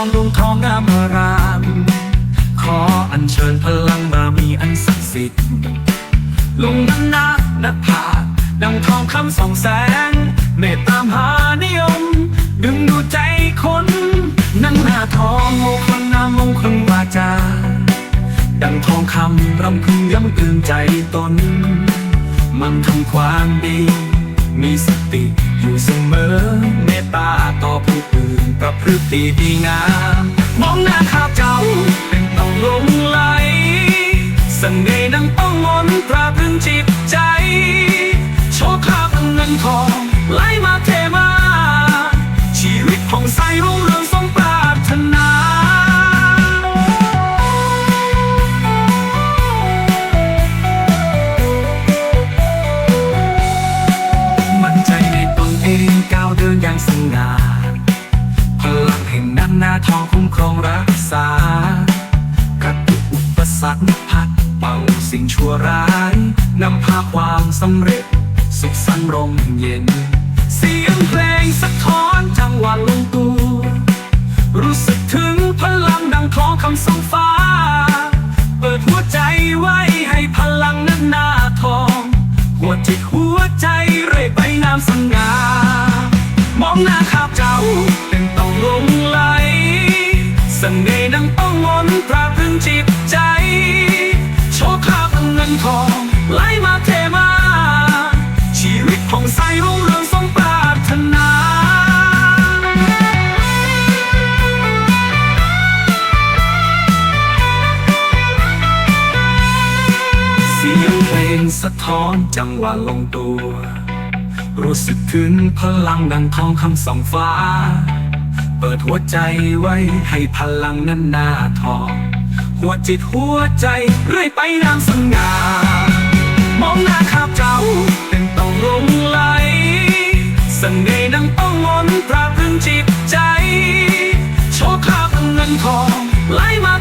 องดวงทองงามราม ขออัญเชิญพลังบารมีอันศักดิ์สิทธิ์ลงนันนาน้าผาดังทองคำส่องแสงเมตตามหานิยม ดึงดูใจคนนั่งหน้าทองมงคลนามงคลวาจา ดังทองคำรำพึงย้ำเตือนใจตน มันทำความดี มีสติ เสมอ เมตตาต่อผู้อื่นประพฤติดีงาม มองหน้าข้าเจ้าเป็นต้องลงไหลเสน่ห์ดังต้องมนตราพึงจิตใจ โชคลาภเงินทองไหลมาเทมา ชีวิตของใสรุ่ง สง่าพลังแห่งน้ำหน้าทองคุ้มครองรักษากระตุกอุปสรรคพัดเป่าสิ่งชั่วร้าย นำพาความสำเร็จ สุขสันต์ร่มเย็น เสียงเพลงสะท้อนจังหวะลงตัวรู้สึกถึงพลังดังทองคำส่งฟ้า เปิดหัวใจไว้ให้พลังนั้นหน้าทอง หัวจิตหัวใจเร่ไปงามสง่า มองหน้าข้าเจ้าเป็นต้องลงไหลเสน่ห์ดังต้องมนตราตรึงจิตใจ โชคลาภเงินทองไหลมาเทมา ชีวิตของใสรุ่งเรืองสมปรารถนาเสียงเพลงสะท้อนจังหวะลงตัว รู้สึกถึงพลังดังทองคำส่องฟ้า เปิดหัวใจไว้ให้พลังนั้นหน้าทอง หัวจิตหัวใจเรื่อยไปนามสง่ามองหน้าข้าเจ้าเป็นต้องลงไหลเสน่ห์ดังต้องมนตราตรึงจิตใจ โชคลาภเงินทองไหลมา